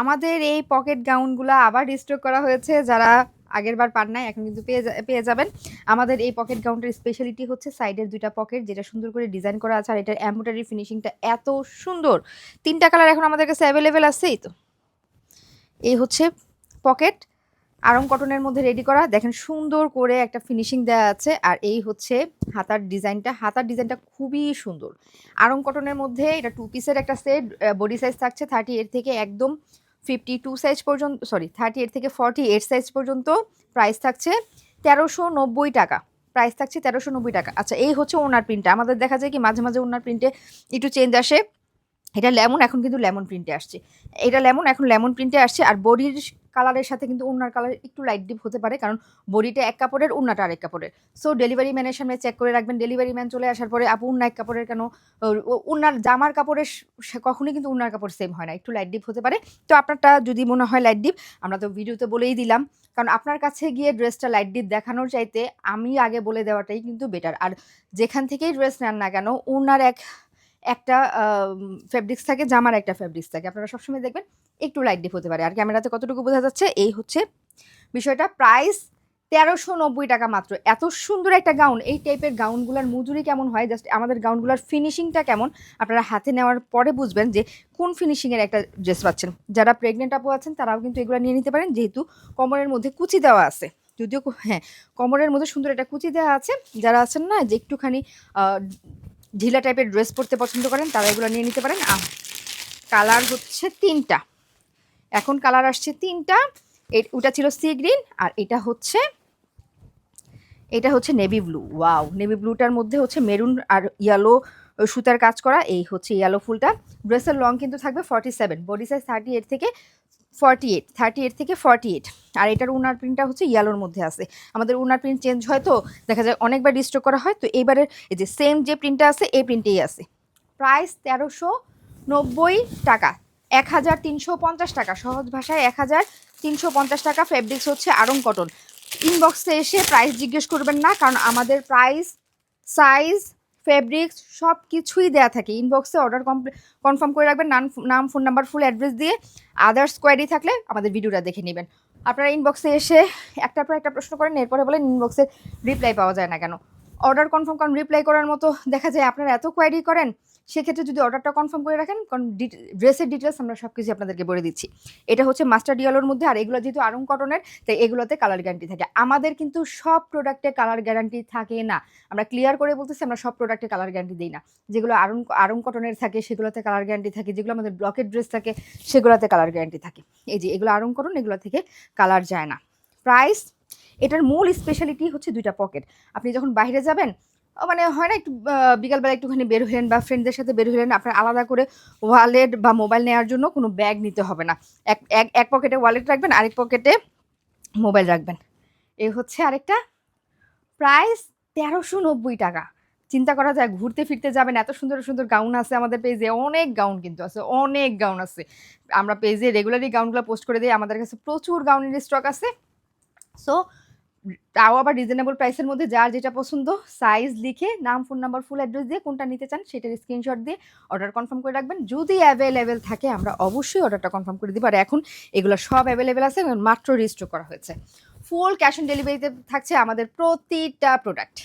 আমাদের এই পকেট গাউনগুলো আবার রিস্টক করা হয়েছে। যারা আগের বার পান নাই, এখন কিন্তু পেয়ে পেয়ে যাবেন। আমাদের এই পকেট গাউনটার স্পেশালিটি হচ্ছে সাইডের দুইটা পকেট যেটা সুন্দর করে ডিজাইন করা আছে। আর এটার এম্ব্রয়ডারি ফিনিশিংটা এত সুন্দর। তিনটা কালার এখন আমাদের কাছে অ্যাভেলেবেল আছেই তো। এই হচ্ছে পকেট আরং কটনের মধ্যে রেডি করা। দেখেন সুন্দর করে একটা ফিনিশিং দেওয়া আছে। আর এই হচ্ছে হাতার ডিজাইনটা হাতার ডিজাইনটা খুবই সুন্দর। আরং কটনের মধ্যে এটা টু পিসের একটা সেট বডি সাইজ থাকছে থার্টি এর থেকে একদম ফিফটি টু সাইজ পর্যন্ত সরি থার্টি এইট থেকে ফর্টি এইট সাইজ পর্যন্ত প্রাইস থাকছে তেরোশো নব্বই টাকা। প্রাইস থাকছে তেরোশো নব্বই টাকা। আচ্ছা এই হচ্ছে ওনার প্রিন্টটা আমাদের দেখা যায় কি মাঝে মাঝে ওনার প্রিন্টে একটু চেঞ্জ আসে। এটা লেমন এখন কিন্তু লেমন প্রিন্টে আসছে। এটা লেমন এখন লেমন প্রিন্টে আসছে আর বডির কালারের সাথে কিন্তু ওনার কালার একটু লাইট ডিপ হতে পারে কারণ বডিটা এক কাপড়ের উন্নাটা আরেক কাপড়ের। সো ডেলিভারি ম্যানের সামনে চেক করে রাখবেন। ডেলিভারি ম্যান চলে আসার পরে আপু উন্না এক কাপড়ের কেন? উন্নার জামার কাপড়ের কখনোই কিন্তু উন্নার কাপড় সেম হয় না। একটু লাইট ডিপ হতে পারে। তো আপনারটা যদি মনে হয় লাইট ডিপ আমরা তো ভিডিওতে বলেই দিলাম। কারণ আপনার কাছে গিয়ে ড্রেসটা লাইট ডিপ দেখানোর চাইতে আমি আগে বলে দেওয়াটাই কিন্তু বেটার আর যেখান থেকেই ড্রেস নেন না কেন উনার এক একটা ফেব্রিক্স থাকে, জামার একটা ফেব্রিক্স থাকে। আপনারা সবসময় দেখবেন একটু লাইট ডিপ হতে পারে। আর ক্যামেরাতে কতটুকু বোঝা যাচ্ছে? এই হচ্ছে বিষয়টা। প্রাইস তেরোশো নব্বই টাকা মাত্র। এত সুন্দর একটা গাউন এই টাইপের গাউনগুলোর মজুরি কেমন হয়? জাস্ট আমাদের গাউনগুলোর ফিনিশিংটা কেমন? আপনারা হাতে নেওয়ার পরে বুঝবেন যে কোন ফিনিশিংয়ের একটা ড্রেস পাচ্ছেন। যারা প্রেগনেন্ট আপু আছেন, তারাও কিন্তু এগুলো নিয়ে নিতে পারেন। যেহেতু কোমরের মধ্যে কুচি দেওয়া আছে। যদিও হ্যাঁ কোমরের মধ্যে সুন্দর একটা কুচি দেওয়া আছে। যারা আছেন না, যে একটুখানি ঢিলা টাইপের ড্রেস পরতে পছন্দ করেন, তারা এগুলো নিয়ে নিতে পারেন। কালার হচ্ছে তিনটা। এখন কালার আসছে তিনটা। ওটা ছিল সি গ্রিন আর এটা হচ্ছে এটা হচ্ছে নেভি ব্লু ওয়াও নেভি ব্লুটার মধ্যে হচ্ছে মেরুন আর ইয়েলো সুতার কাজ করা, এই হচ্ছে ইয়েলো ফুলটা। ড্রেসের লং কিন্তু থাকবে forty seven body size thirty eight থেকে ফর্টি এইট থার্টি এইট থেকে ফর্টি এইট আর এটার উনার প্রিন্টটা হচ্ছে ইয়ালোর মধ্যে আছে। আমাদের উনার প্রিন্ট চেঞ্জ হয় তো, দেখা যায় অনেকবার ডিস্ট্রক করা হয়। তো এইবারের এই যে সেম যে প্রিন্টটা আছে, এই প্রিন্টেই আছে। প্রাইস তেরোশো নব্বই টাকা। এক হাজার তিনশো পঞ্চাশ টাকা। সহজ ভাষায় এক হাজার তিনশো পঞ্চাশ টাকা। ফেব্রিক্স হচ্ছে আরং কটন ইনবক্সে এসে প্রাইস জিজ্ঞেস করবেন না, কারণ আমাদের প্রাইস সাইজ ফেব্রিক্স সব কিছুই দেওয়া থাকে ইনবক্সে অর্ডার কনফার্ম করে রাখবেন, নাম নাম ফোন নাম্বার ফুল অ্যাড্রেস দিয়ে আদার্স কোয়ারি থাকলে আমাদের ভিডিওটা দেখে নেবেন। আপনারা ইনবক্সে এসে একটার পর একটা প্রশ্ন করেন, এরপরে বলেন ইনবক্সে রিপ্লাই পাওয়া যায় না কেন। অর্ডার কনফার্ম কারণ রিপ্লাই করার মতো দেখা যায় আপনারা এত কোয়ারি করেন, সেক্ষেত্রে যদি অর্ডারটা কনফার্ম করে রাখেন, কারণ ড্রেসের ডিটেলস আমরা সব কিছু আপনাদেরকে বলে দিচ্ছি। এটা হচ্ছে মাস্টার ডিয়ালোর মধ্যে, আর এগুলো যেহেতু আরং কটনের তাই এগুলোতে কালার গ্যারান্টি থাকে। আমাদের কিন্তু সব প্রোডাক্টে কালার গ্যারান্টি থাকে না। আমরা ক্লিয়ার করে বলতেছি, আমরা সব প্রোডাক্টে কালার গ্যারান্টি দিই না। যেগুলো আরং আরং কটনের থাকে, সেগুলোতে কালার গ্যারান্টি থাকে। যেগুলো আমাদের ব্লকের ড্রেস থাকে, সেগুলোতে কালার গ্যারান্টি থাকে। এই যে এগুলো আরং কটন এগুলো থেকে কালার যায় না। প্রাইস এটার মূল স্পেশালিটি হচ্ছে দুইটা পকেট আপনি যখন বাইরে যাবেন মানে হয় না একটু বিকালবেলা একটুখানি বের হলেন বা ফ্রেন্ডদের সাথে বের হলেন, আপনার আলাদা করে ওয়ালেট বা মোবাইল নেওয়ার জন্য কোনো ব্যাগ নিতে হবে না। এক এক এক পকেটে ওয়ালেট রাখবেন, আরেক পকেটে মোবাইল রাখবেন। এই হচ্ছে আরেকটা প্রাইস তেরোশো নব্বই টাকা। চিন্তা করা যায়, ঘুরতে ফিরতে যাবেন, এত সুন্দর সুন্দর গাউন আছে আমাদের পেজে অনেক গাউন কিন্তু আছে, অনেক গাউন আছে। আমরা পেজে রেগুলারই গাউনগুলো পোস্ট করে দিই, আমাদের কাছে প্রচুর গাউনের স্টক আছে। সো তাও আবার রিজনেবল প্রাইসের মধ্যে যার যেটা পছন্দ সাইজ লিখে নাম ফোন নাম্বার ফুল অ্যাড্রেস দিয়ে কোনটা নিতে চান সেটার স্ক্রিনশট দিয়ে অর্ডার কনফার্ম করে রাখবেন। যদি অ্যাভেলেবেল থাকে, আমরা অবশ্যই অর্ডারটা কনফার্ম করে দিব। আর এখন এগুলো সব অ্যাভেলেবেল আছে মাত্র রেজিস্টার করা হয়েছে। ফুল ক্যাশ অন ডেলিভারিতে থাকছে আমাদের প্রতিটা প্রোডাক্ট